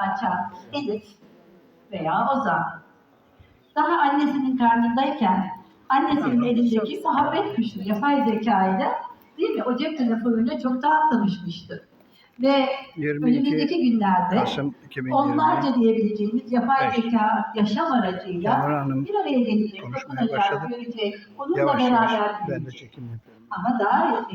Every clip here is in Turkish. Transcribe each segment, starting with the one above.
açan Elif veya Ozan. Daha annesinin karnındayken annesinin elindeki muhabbet kuşu, yapay zekayla değil mi? O cep telefonuyla çoktan tanışmıştı. Ve 22 önümüzdeki günlerde Kasım 2020 onlarca diyebileceğimiz yapay zeka yaşam aracıyla bir araya gelecek, dokunacak, görecek, onunla yavaş yavaş beraber ben de çekim yapıyorum. Ama daha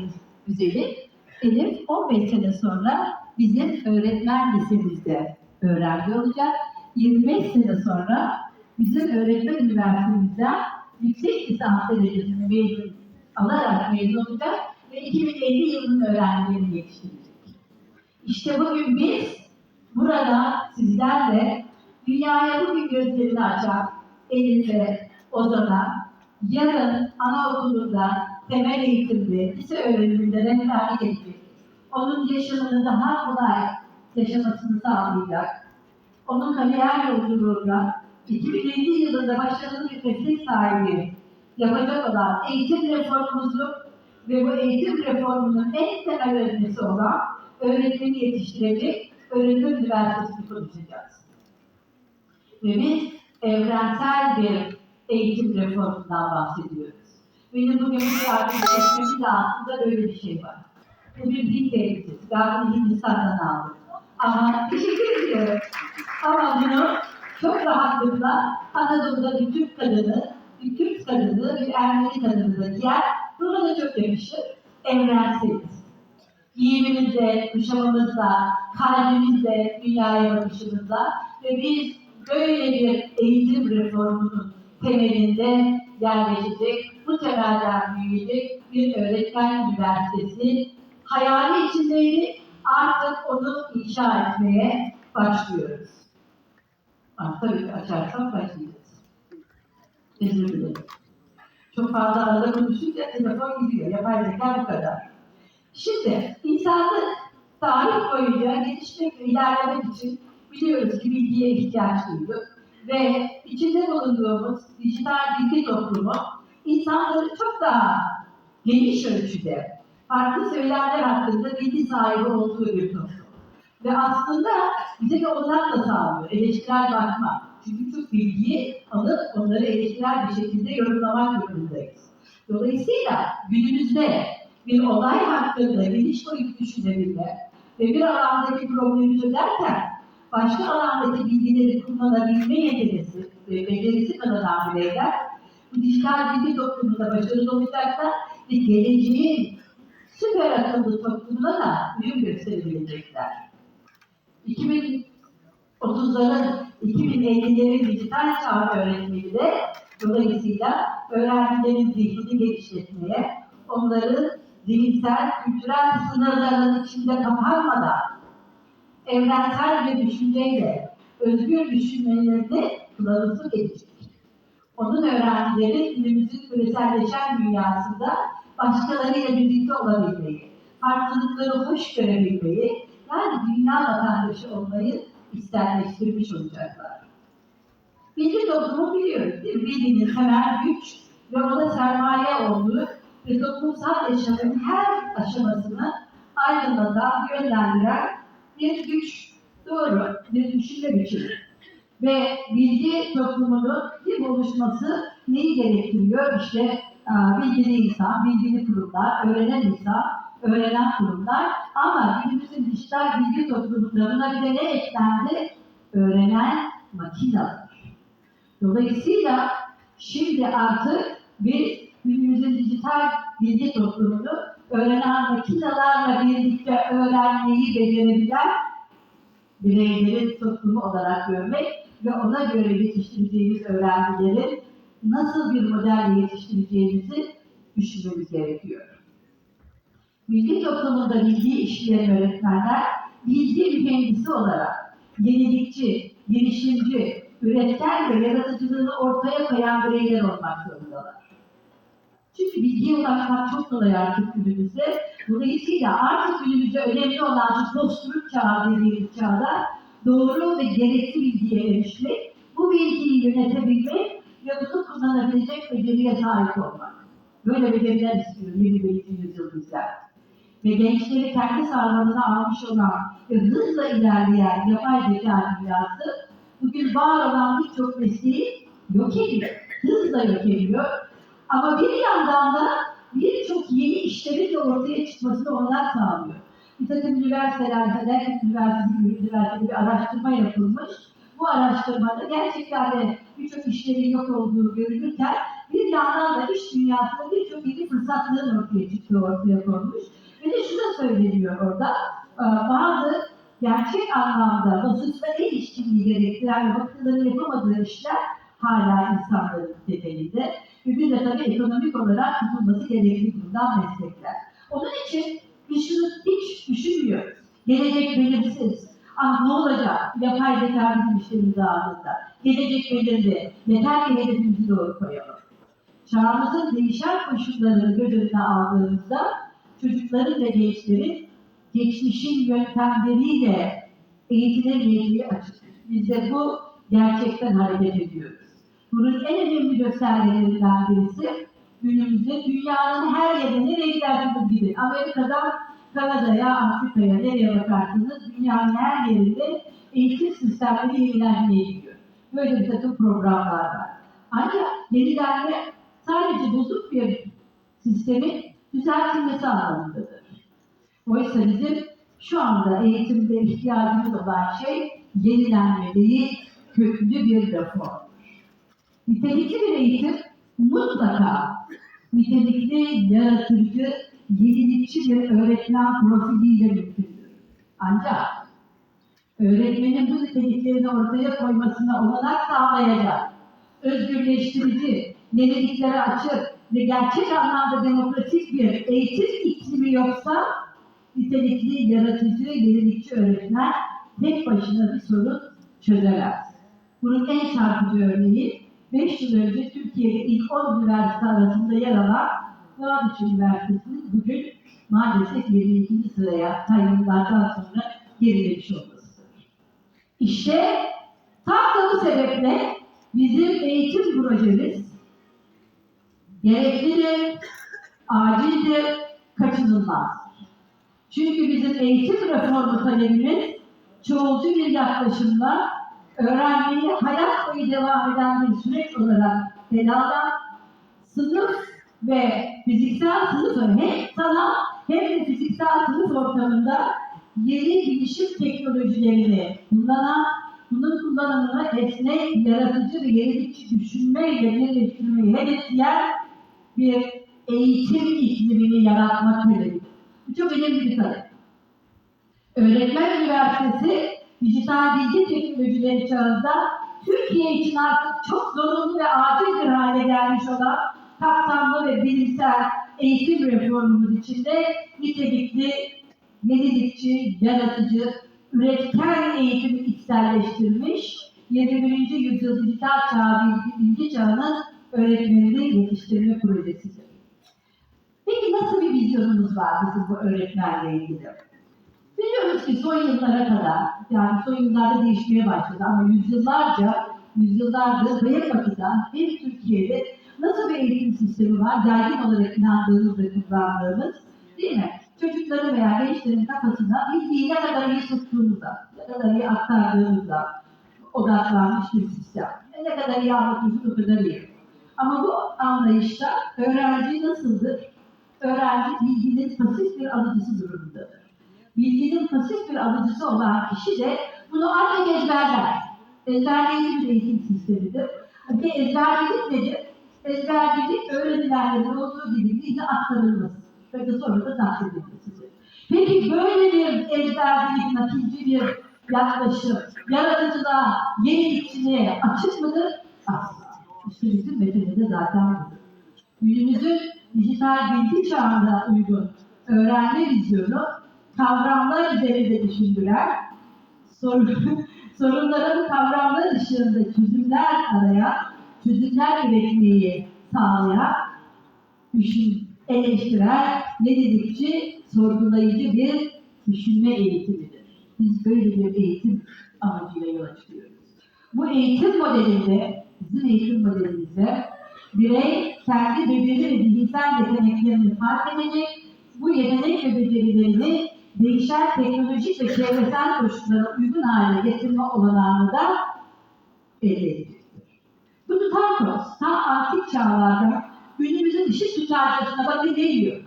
güzeli Elif 15 sene sonra bizim öğretmen lisemizde öğrenci olacak. 25 sene sonra bizim öğretmen üniversitemizden yüksek lisans derecesini mezun alarak mezun olacak ve 2050 yılının öğrencilerini yetiştirecek. İşte bugün biz burada sizlerle dünyaya bugün gözlerini açan Elif'e, Ozan'a, yarın anaokulunda temel eğitimde, lise öğreniminde rehberlik edecek. Onun yaşamını daha kolay yaşamasını sağlayacak. Onun kariyer yolculuğunda 2050 yılında başarılı bir meslek sahibi yapacak olan eğitim reformumuzu ve bu eğitim reformunun en temel öznesi olan öğretmeni yetiştirecek öğretim üniversitesini konuşacağız. Ve biz evrensel bir eğitim reformundan bahsediyoruz. Benim bugün bu arkadaşlarımın da altında böyle bir şey var. Bu bir dil tehlikesi. Galiba Hindistan'dan aldım. Ama teşekkür ediyorum. Ama bunu çok rahatlıkla Anadolu'da bir Türk kadını, bir Türk kadını, bir Ermeni kadını da giyer. Buna da çok yakışır. Evrenseliz giyimimizle, kuşamımızla, kalbimizle, dünyaya bakışımızla ve biz böyle bir eğitim reformunun temelinde yerleşecek, bu temelden büyüyecek bir öğretmen üniversitesi hayali içindeydik. Artık onu inşa etmeye başlıyoruz. Bak tabii ki açarsam başlayacağız. Özür dilerim. Çok fazla arada konuşunca telefon gidiyor. Yapay zeka bu kadar. Şimdi insanlık tarih boyunca gelişmek ve ilerlemek için biliyoruz ki bilgiye ihtiyaç duyduk. Ve içinde bulunduğumuz dijital bilgi toplumu insanları çok daha geniş ölçüde farklı söylemler hakkında bilgi sahibi olduğu bir toplum. Ve aslında bize de onlar da sağlıyor. Eleştirel bakma. Çünkü çok bilgiyi alıp onları eleştirel bir şekilde yorumlamak zorundayız. Dolayısıyla günümüzde bir olay hakkında geniş boyut düşünebilme ve bir alandaki problemi çözerken başka alandaki bilgileri kullanabilme yetenesi ve becerisi kazanan bireyler bu dijital bilgi toplumunda başarılı olacaklar ve geleceğin süper akıllı toplumuna da uyum gösterebilecekler. 2030'ların, 2050'lerin dijital çağ öğretmeni de dolayısıyla öğrencilerin zihnini geliştirmeye, onların zihinsel, kültürel sınırların içinde kapanmadan evrensel bir düşünceyle özgür düşünmelerini kılavuzluk edecek. Onun öğrencileri günümüzün küreselleşen dünyasında başkalarıyla birlikte olabilmeyi, farklılıkları hoş görebilmeyi, yani dünya vatandaşı olmayı isterleştirmiş olacaklar. Bilgi toplumu biliyoruz değil mi? Bilginin temel güç ve ona sermaye olduğu ve toplumsal yaşamın her aşamasını aydınlatan, yönlendiren bir güç, doğru bir düşünme biçimi. Ve bilgi toplumunun bir oluşması neyi gerektiriyor? İşte bilgili insan, bilgili kurumlar, öğrenen insan, öğrenen kurumlar. Ama günümüzün dijital bilgi toplumlarına bir de ne eklendi? Öğrenen makineler. Dolayısıyla şimdi artık biz günümüzün dijital bilgi toplumunu öğrenen makinelerle birlikte öğrenmeyi becerebilen bireylerin toplumu olarak görmek ve ona göre yetiştireceğimiz öğrencilerin nasıl bir modelle yetiştireceğimizi düşünmemiz gerekiyor. Bilgi toplumunda bilgiyi işleyen öğretmenler bilgi mühendisi olarak yenilikçi, girişimci, üretken ve yaratıcılığını ortaya koyan bireyler olmak zorundalar. Çünkü bilgiye ulaşmak çok kolay artık günümüzde. Dolayısıyla artık günümüzde önemli olan şu postürük çağı dediğimiz çağda doğru ve gerekli bilgiye erişmek, bu bilgiyi yönetebilmek ve bunu kullanabilecek beceriye sahip olmak. Böyle beceriler istiyor 21. yüzyıl bizler. ve gençleri kendi sarmalına almış olan ve hızla ilerleyen yapay zeka dünyası bugün var olan birçok mesleği yok ediyor. Hızla yok ediyor. Ama bir yandan da birçok yeni işlerin de ortaya çıkmasını olanak sağlıyor. Bir takım üniversitelerde, devlet üniversitesi, üniversitede bir araştırma yapılmış. Bu araştırmada gerçekten birçok işlerin yok olduğu görülürken bir yandan da iş dünyasında birçok yeni fırsatların ortaya çıktığı ortaya konmuş. Ve de şu söyleniyor orada, e, bazı gerçek anlamda basınçla el işçiliği gerektiren ve vakıfların yapamadığı işler hala insanların temelinde. Ve bir de tabii ekonomik olarak tutulması gerekli bulunan meslekler. Onun için biz hiç düşünmüyoruz. Gelecek belirsiz. Ah ne olacak? Yapay zeka bizim işlerimizi aldığında. Gelecek belirli. Yeter ki hedefimizi doğru koyalım. Çağımızın değişen koşullarını göz önüne aldığımızda çocukların ve gençlerin geçmişin yöntemleriyle eğitilemeyeceği açık. Biz de bu gerçekten hareket ediyoruz. Bunun en önemli göstergelerinden birisi günümüzde dünyanın her yerine nereye giderseniz gidin. Amerika'dan Kanada'ya, Afrika'ya nereye bakarsanız dünyanın her yerinde eğitim sistemleri yenilenmeye gidiyor. Böyle bir takım programlar var. Ancak yenilenme sadece bozuk bir sistemin düzeltilmesi anlamındadır. Oysa bizim şu anda eğitimde ihtiyacımız olan şey yenilenme değil, köklü bir reform. Nitelikli bir eğitim mutlaka nitelikli, yaratıcı, yenilikçi bir öğretmen profiliyle mümkündür. Ancak öğretmenin bu niteliklerini ortaya koymasına olanak sağlayacak, özgürleştirici, yeniliklere açık ve gerçek anlamda demokratik bir eğitim iklimi yoksa nitelikli, yaratıcı, yenilikçi öğretmen tek başına bir sorun çözemez. Bunun en çarpıcı örneği 5 yıl önce Türkiye'de ilk 10 üniversite arasında yer alan Boğaziçi Üniversitesi'nin bugün maalesef 22. sıraya tayyiplerden sonra gerilemiş olmasıdır. İşte tam da bu sebeple bizim eğitim projemiz gereklidir, acildir, kaçınılmaz. Çünkü bizim eğitim reformu talebimiz çoğulcu bir yaklaşımla öğrenmeyi hayat boyu devam eden bir süreç olarak ele alan sınıf ve fiziksel sınıf hem sanat hem de fiziksel sınıf ortamında yeni bilişim teknolojilerini kullanan, bunun kullanımını esnek, yaratıcı ve yenilikçi düşünmeyle birleştirmeyi hedefleyen bir eğitim iklimini yaratmak talebi. Bu çok önemli bir talep. Öğretmen Üniversitesi dijital bilgi teknolojileri çağında Türkiye için artık çok zorunlu ve acil bir hale gelmiş olan kapsamlı ve bilimsel eğitim reformumuz içinde nitelikli, yenilikçi, yaratıcı, üretken eğitimi içselleştirmiş, 21. yüzyıl dijital çağı bilgi, çağının öğretmenini yetiştirme projesidir. Peki nasıl bir vizyonumuz var bizim bu öğretmenle ilgili? Biliyoruz ki son yıllara kadar, yani son yıllarda değişmeye başladı ama yüzyıllarca, yüzyıllardır ve batıda hem Türkiye'de nasıl bir eğitim sistemi var, yaygın olarak inandığımız ve kullandığımız, değil mi? Çocukların veya gençlerin kafasına bilgiyi ne kadar iyi tuttuğumuzda, ne kadar iyi aktardığımızda odaklanmış bir sistem. Ne kadar iyi anlatıyorsun o kadar iyi. Ama bu anlayışta öğrenci nasıldır? Öğrenci bilginin pasif bir alıcısı durumundadır bilginin pasif bir alıcısı olan kişi de bunu ancak ezberler. Ezberleyici bir eğitim sistemidir. Ve ezbercilik nedir? Ezbercilik öğrenilenlerin olduğu gibi bilgi aktarılması ve de sonra da takip edilmesidir. Peki böyle bir ezbercilik, nakilci bir yaklaşım, yaratıcılığa, yenilikçiliğe açık mıdır? Asla. İşte bizim meselede zaten budur. Günümüzün dijital bilgi çağında uygun öğrenme vizyonu kavramlar üzerinde düşündüler. Sorun, sorunların kavramlar ışığında çözümler arayan, çözümler üretmeyi sağlayan, düşün, eleştirel, yenilikçi, sorgulayıcı bir düşünme eğitimidir. Biz böyle bir eğitim amacıyla yola çıkıyoruz. Bu eğitim modelinde, bizim eğitim modelimizde birey kendi belirli ve zihinsel yeteneklerini fark edecek, bu yetenek ve becerilerini değişen teknolojik ve çevresel koşullara uygun hale getirme olanağını da elde edecektir. Bu Plutarkos ta antik çağlarda günümüzün ışık tutarcasına bakın ne diyor?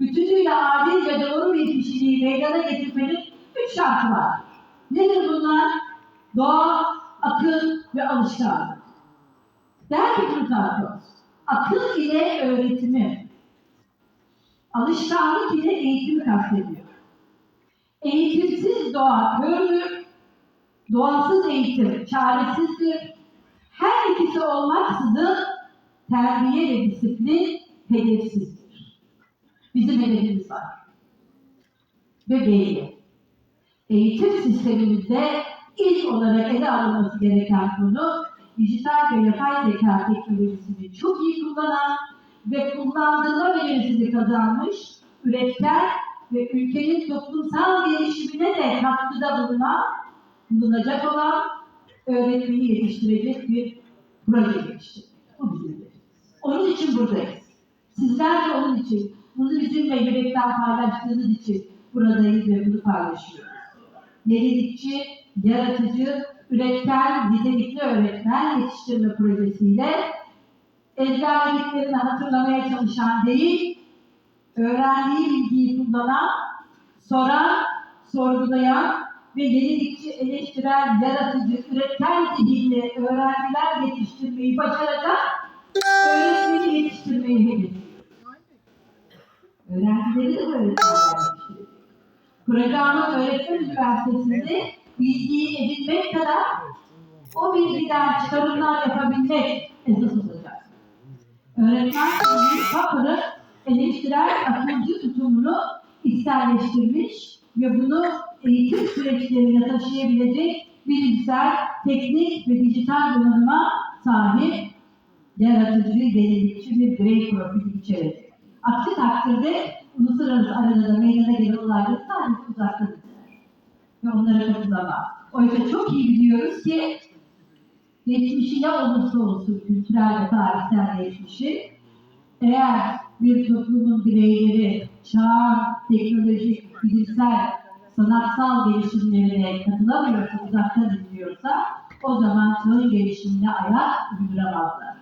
Bütünüyle adil ve doğru bir kişiliği meydana getirmenin üç şartı var. Nedir bunlar? Doğa, akıl ve alışkanlık. Der ki Plutarkos, akıl ile öğretimi, alışkanlık ile eğitimi kastediyor. Eğitimsiz doğa kördür, doğasız eğitim çaresizdir. Her ikisi olmaksızın terbiye ve disiplin hedefsizdir. Bizim hedefimiz var. Ve belli. Eğitim sistemimizde ilk olarak ele alınması gereken konu dijital ve yapay zeka teknolojisini çok iyi kullanan ve kullandığında belirsizlik kazanmış, üretken ve ülkenin toplumsal gelişimine de katkıda bulunan, bulunacak olan öğretmeni yetiştirecek bir proje geliştirmek. Bu bizim. Onun için buradayız. Sizler de onun için, bunu bizimle yürekten paylaştığınız için buradayız ve bunu paylaşıyoruz. Yenilikçi, yaratıcı, üretken, nitelikli öğretmen yetiştirme projesiyle ezberlediklerini hatırlamaya çalışan değil, öğrendiği bilgiyi kullanan, soran, sorgulayan ve yenilikçi, eleştirel, yaratıcı, üretken zihinli öğrenciler yetiştirmeyi başaracak, öğretmeni yetiştirmeyi hedefliyor. Öğrencileri de yetiştiriyor. Kuracağımız öğretmen üniversitesinde bilgiyi edinmek kadar o bilgiden çıkarımlar yapabilmek esas olacak. Öğretmen Kapır'ın eleştirel akılcı tutumunu içselleştirmiş ve bunu eğitim süreçlerine taşıyabilecek bilimsel, teknik ve dijital donanıma sahip yaratıcı, yenilikçi bir birey profili içerecek. Aksi takdirde uluslararası arenada meydana gelen olayları sadece uzaktan izler. Ve onlara katılamaz. Oysa çok iyi biliyoruz ki geçmişi ne olursa olsun kültürel ve tarihsel geçmişi eğer bir toplumun bireyleri çağın teknolojik, bilimsel, sanatsal gelişimlerine katılamıyorsa, uzaktan izliyorsa o zaman çağın gelişimine ayak uyduramazlar.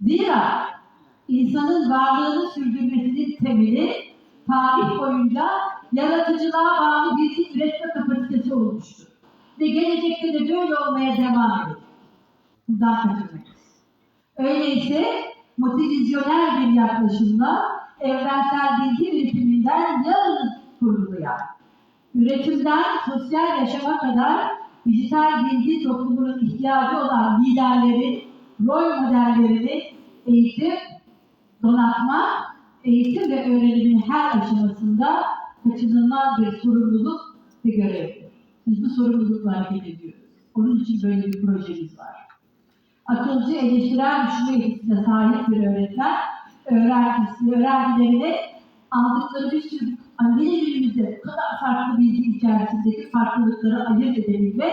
Zira insanın varlığını sürdürmesinin temeli tarih boyunca yaratıcılığa bağlı bilgi üretme kapasitesi olmuştur. Ve gelecekte de böyle olmaya devam edecek. Bundan kaçırmayız. Öyleyse motivizyonel bir yaklaşımla evrensel bilgi üretiminden yarın kurgulayan, üretimden sosyal yaşama kadar dijital bilgi toplumunun ihtiyacı olan liderlerin, rol modellerini eğitim, donatma, eğitim ve öğrenimin her aşamasında kaçınılmaz bir sorumluluk ve görevdir. Biz bu sorumlulukla hareket ediyoruz. Onun için böyle bir projemiz var. Akılcı eleştirel düşünme yetisine sahip bir öğretmen, öğrencisi, öğrencilerine aldıkları bir sürü anne dilimizde bu kadar farklı bilgi içerisindeki farklılıkları ayırt edebilme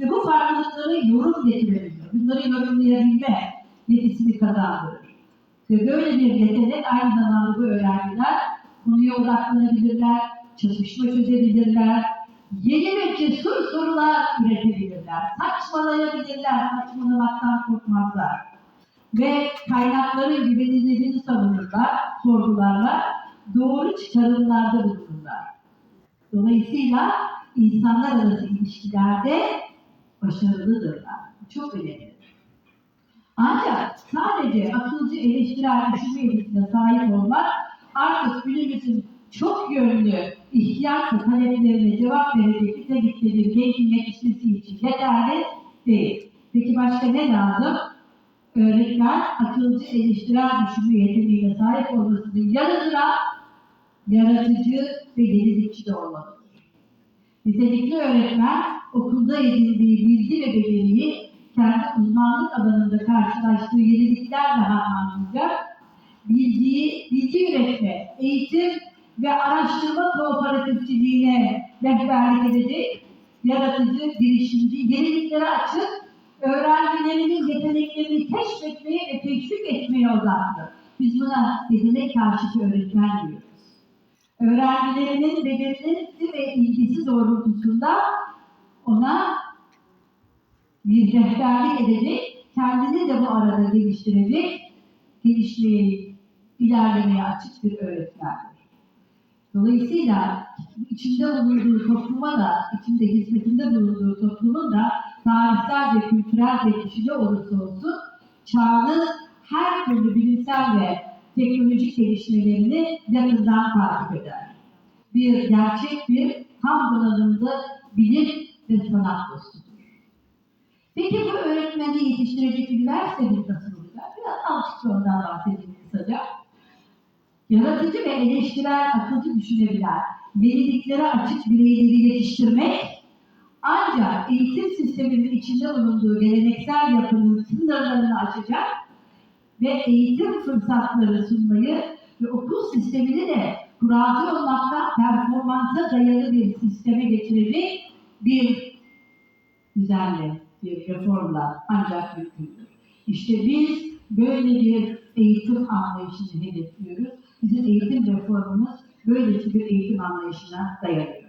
ve bu farklılıkları yorum getirebilme, bunları yorumlayabilme yetisini kazandırır. Ve böyle bir yetenek aynı zamanda bu öğrenciler konuya odaklanabilirler, çalışma çözebilirler, yeni ve cesur sorular üretebilirler, saçmalayabilirler, saçmalamaktan korkmazlar. Ve kaynakların güvenilirliğini savunurlar, sorgularlar, doğru çıkarımlarda bulunurlar. Dolayısıyla insanlar arası ilişkilerde başarılıdırlar. Çok önemli. Ancak sadece akılcı eleştirel düşünme yetisine sahip olmak artık günümüzün çok yönlü ihtiyaç ve taleplerine cevap verecek nitelikte bir gençin yetişmesi için yeterli değil. Peki başka ne lazım? Öğretmen akılcı eleştirel düşünme yeteneğine sahip olmasının yanı sıra yaratıcı ve yenilikçi de olmalıdır. Nitelikli öğretmen okulda edindiği bilgi ve beceriyi kendi uzmanlık alanında karşılaştığı yeniliklerle harmanlayacak, bilgiyi, bilgi üretme, eğitim ve araştırma kooperatifçiliğine rehberlik edecek, yaratıcı, girişimci, yeniliklere açık, öğrencilerinin yeteneklerini keşfetmeye ve teşvik etmeye odaklı. Biz buna yetenek karşıtı öğretmen diyoruz. öğrencilerinin becerisi ve ilgisi doğrultusunda ona bir rehberlik edecek, kendini de bu arada geliştirecek, gelişmeyi, ilerlemeye açık bir öğretmendir. Dolayısıyla içinde bulunduğu topluma da, içinde hizmetinde bulunduğu toplumun da tarihsel ve kültürel geçişi ne olursa olsun çağının her türlü bilimsel ve teknolojik gelişmelerini yakından takip eder. Bir gerçek bir tam donanımlı bilim ve sanat dostudur. Peki bu öğretmeni yetiştirecek üniversitemiz nasıl olacak? Biraz azıcık ondan bahsedeyim kısaca. Yaratıcı ve eleştirel, akılcı düşünebilen, yeniliklere açık bireyleri yetiştirmek ancak eğitim sisteminin içinde bulunduğu geleneksel yapının sınırlarını aşacak ve eğitim fırsatları sunmayı ve okul sistemini de kuralcı olmaktan performansa dayalı bir sisteme geçirecek bir düzenle, bir reformla ancak mümkündür. İşte biz böyle bir eğitim anlayışını hedefliyoruz. Bizim eğitim reformumuz böylesi bir eğitim anlayışına dayanıyor.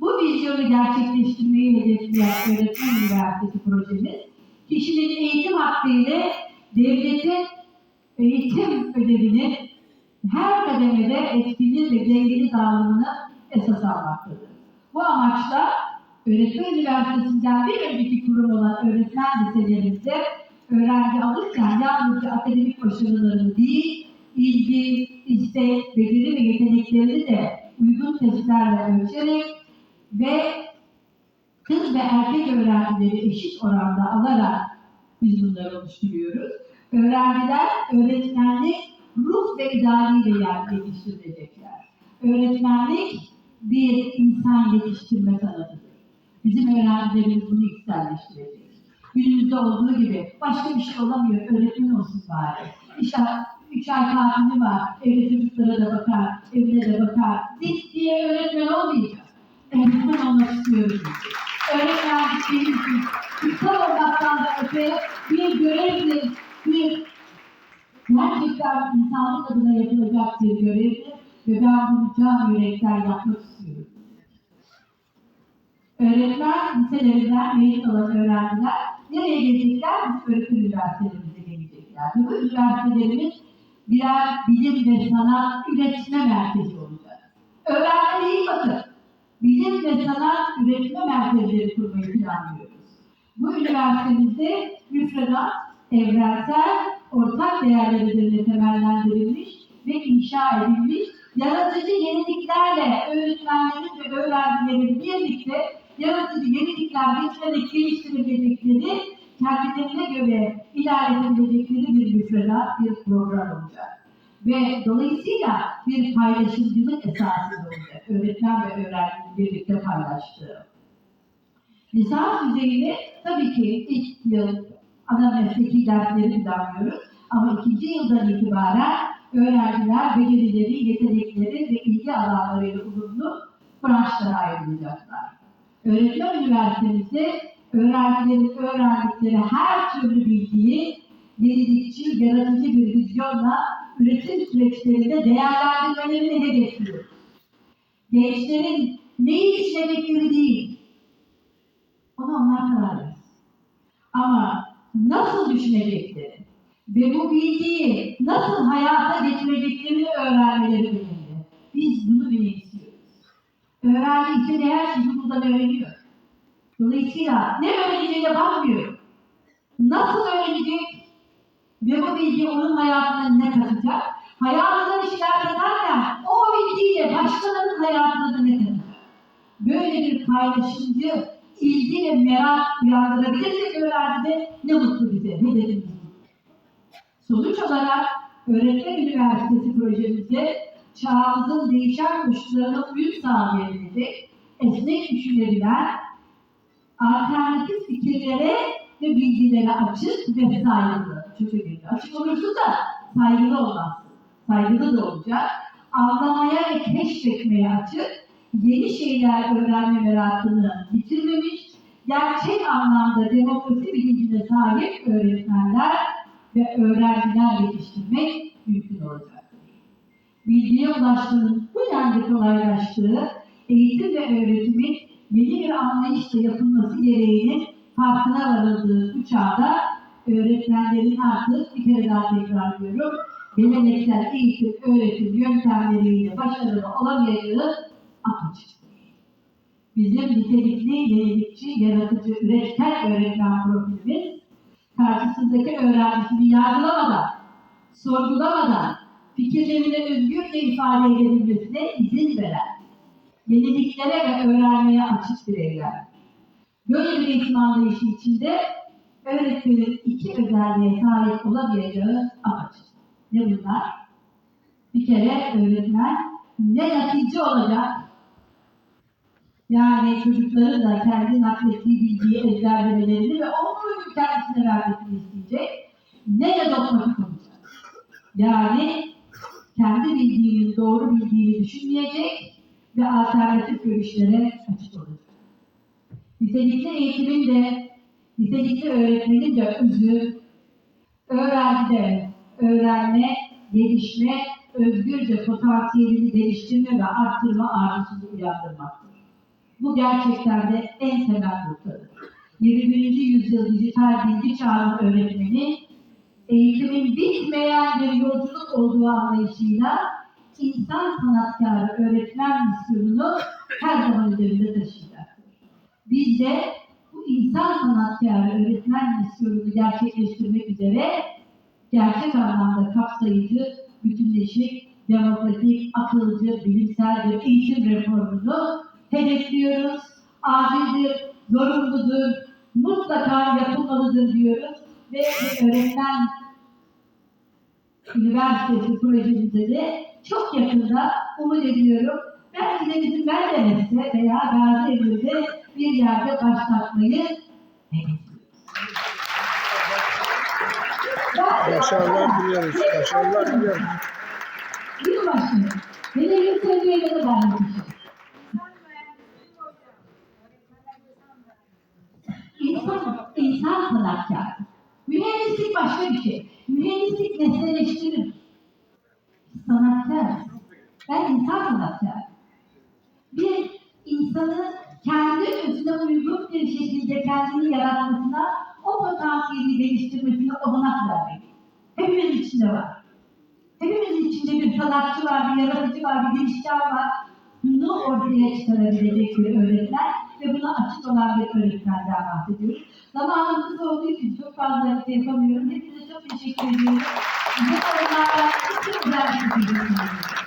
Bu vizyonu gerçekleştirmeyi hedefleyen Öğretmen Üniversitesi projemiz, kişinin eğitim hakkı ile devletin eğitim ödevini her kademede etkinliği ve dengeli dağılımını esas almaktadır. Bu amaçla Öğretmen Üniversitesi'nden bir önceki kurum olan öğretmen liselerimizde öğrenci alırken yalnızca akademik başarılarını değil, ilgi, istek, beceri ve yeteneklerini de uygun testlerle ölçerek ve kız ve erkek öğrencileri eşit oranda alarak biz bunları oluşturuyoruz. Öğrenciler öğretmenlik ruh ve idealiyle yer yetiştirilecekler. Öğretmenlik bir insan yetiştirme sanatıdır. Bizim öğrencilerimiz bunu içselleştirecek. Günümüzde olduğu gibi başka bir şey olamıyor, öğretmen olsun bari. İşte üç ay tatili var, evde çocuklara da bakar, evine de bakar. Dik diye öğretmen olmayacak. Öğretmen olmak istiyoruz biz. Öğretmenlik benim için kutsal olmaktan da öte bir görevdir, bir gerçekten insanlık adına yapılacak bir görevdir ve ben bunu can yürekten yapmak istiyorum. Öğretmen liselerinden mezun olan öğrenciler nereye gelecekler? Öğretim üniversitelerimize gelecekler. Ve bu üniversitelerimiz birer bilim ve sanat üretme merkezi olacak. Öğrenme değil bakın. Bilim ve sanat üretme merkezleri kurmayı planlıyoruz. Bu üniversitemizde müfredat evrensel, ortak değerler üzerine temellendirilmiş ve inşa edilmiş yaratıcı yeniliklerle öğretmenlerin ve öğrencilerin birlikte yaratıcı yenilikler getirerek geliştirebilecekleri, kendilerine göre ilerletebilecekleri bir müfredat, bir program olacak. Ve dolayısıyla bir paylaşımcılık esası olacak. Öğretmen ve öğrencinin birlikte paylaştığı. Lisans düzeyinde tabii ki ilk yıl ana mesleki dersleri planlıyoruz. Ama ikinci yıldan itibaren öğrenciler becerileri, yetenekleri ve ilgi alanlarıyla uyumlu branşlara ayrılacaklar. Öğretmen üniversitemizde öğrencilerin öğrendikleri her türlü bilgiyi yenilikçi, yaratıcı bir vizyonla üretim süreçlerinde değerlendirmelerini hedefliyoruz. Gençlerin neyi işlemekleri değil, ona onlar karar versin. Ama nasıl düşünecekleri ve bu bilgiyi nasıl hayata geçireceklerini öğrenmeleri önemli. Biz bunu bile istiyoruz. Öğrenci istediği her şeyi buradan öğreniyor. Dolayısıyla ne öğreneceğine bakmıyor. Nasıl öğrenecek ve bu bilgi onun hayatına ne katacak? Hayatına işler katarken o bilgiyle başkalarının hayatına da ne katacak? Böyle bir paylaşımcı ilgi ve merak uyandırabilirsek öğrencide ne mutlu bize, hedefimiz bu. Sonuç olarak Öğretmen Üniversitesi projemizde çağımızın değişen koşullarına uyum sağlayabilecek, esnek düşünebilen, alternatif fikirlere ve bilgilere açık ve saygılı. Çok önemli. Açık olursun da saygılı olmazsın. Saygılı da olacak. Anlamaya ve keşfetmeye açık, yeni şeyler öğrenme merakını bitirmemiş, gerçek anlamda demokrasi bilincine sahip öğretmenler ve öğrenciler yetiştirmek mümkün olacaktır. bilgiye ulaşmanın bu denli kolaylaştığı, eğitim ve öğretimin yeni bir anlayışla yapılması gereğinin farkına varıldığı bu çağda öğretmenlerin artık bir kere daha tekrarlıyorum, geleneksel eğitim, öğretim yöntemleriyle başarılı olamayacağı apaçık. Bizim nitelikli, yenilikçi, yaratıcı, üretken öğretmen profilimiz karşısındaki öğrencisini yargılamadan, sorgulamadan, fikirlerini özgürce ifade edebilmesine izin veren, yeniliklere ve öğrenmeye açık bireyler. Böyle bir eğitim anlayışı içinde öğretmenin iki özelliğe sahip olamayacağı apaçık. Ne bunlar? Bir kere öğretmen ne netice olacak, yani çocukların da kendi naklettiği bilgiyi ezberlemelerini ve onu kendisine vermesini isteyecek. Ne de dogmatik olacak. Yani kendi bildiğinin doğru bildiğini düşünmeyecek ve alternatif görüşlere açık olacak. Nitelikli eğitimin de, nitelikli öğretmenin de özü, öğrencide öğrenme, gelişme, özgürce potansiyelini geliştirme ve arttırma arzusunu uyandırmaktır. Bu gerçekten de en temel noktadır. 21. yüzyıl dijital bilgi çağının öğretmeni, eğitimin bitmeyen bir yolculuk olduğu anlayışıyla insan sanatkarı öğretmen misyonunu her zaman üzerinde taşıyacaktır. Biz de bu insan sanatkarı öğretmen misyonunu gerçekleştirmek üzere gerçek anlamda kapsayıcı, bütünleşik, demokratik, akılcı, bilimsel bir eğitim reformunu hedefliyoruz. Acildir, zorunludur, mutlaka yapılmalıdır diyoruz ve öğretmen üniversitesi projemize de çok yakında umut ediyorum. Belki de bizim Menderes'te veya Gaziantep'te bir yerde başlatmayı. Başarılar diliyoruz. Başarılar diliyoruz. Hele bir seviyeye de ben. İnsan, insan sanatkar. Mühendislik başka bir şey. Mühendislik nesneleştirir. Sanatkar. Ben insan sanatkar. Bir insanın kendi özüne uygun bir şekilde kendini yaratmasına, o potansiyeli geliştirmesine olanak vermek. Hepimiz içinde var. Hepimizin içinde bir sanatçı var, bir yaratıcı var, bir gelişken var. Bunu ortaya çıkarabilecek bir öğretmen ve buna açık olan bir öğretmenden bahsediyoruz. Zamanımız olduğu için çok fazla şey yapamıyorum. Hepinize çok teşekkür ediyorum. Bu konularda çok güzel bir şekilde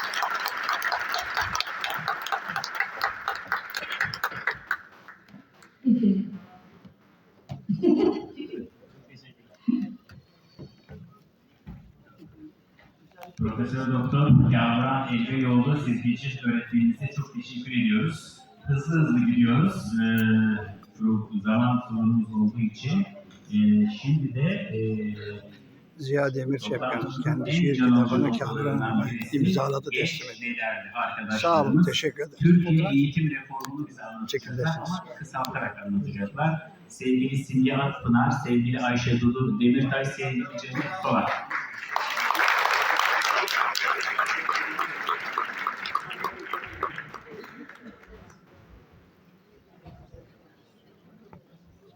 Profesör Doktor Yavran Elbeyoğlu siz geçiş öğretmeninize çok teşekkür ediyoruz. Hızlı hızlı gidiyoruz. Ee, zaman sorunumuz olduğu için. Ee, şimdi de e, Ziya Demir Çepkan kendi en şiir kitabını Kahraman imzaladı teslim etti. liderli Sağ olun, teşekkür ederim. Türkiye eğitim reformunu bize anlatacaklar ama kısaltarak anlatacaklar. Sevgili Simge Akpınar, sevgili Ayşe Dudu Demirtaş, sevgili Cennet Solak.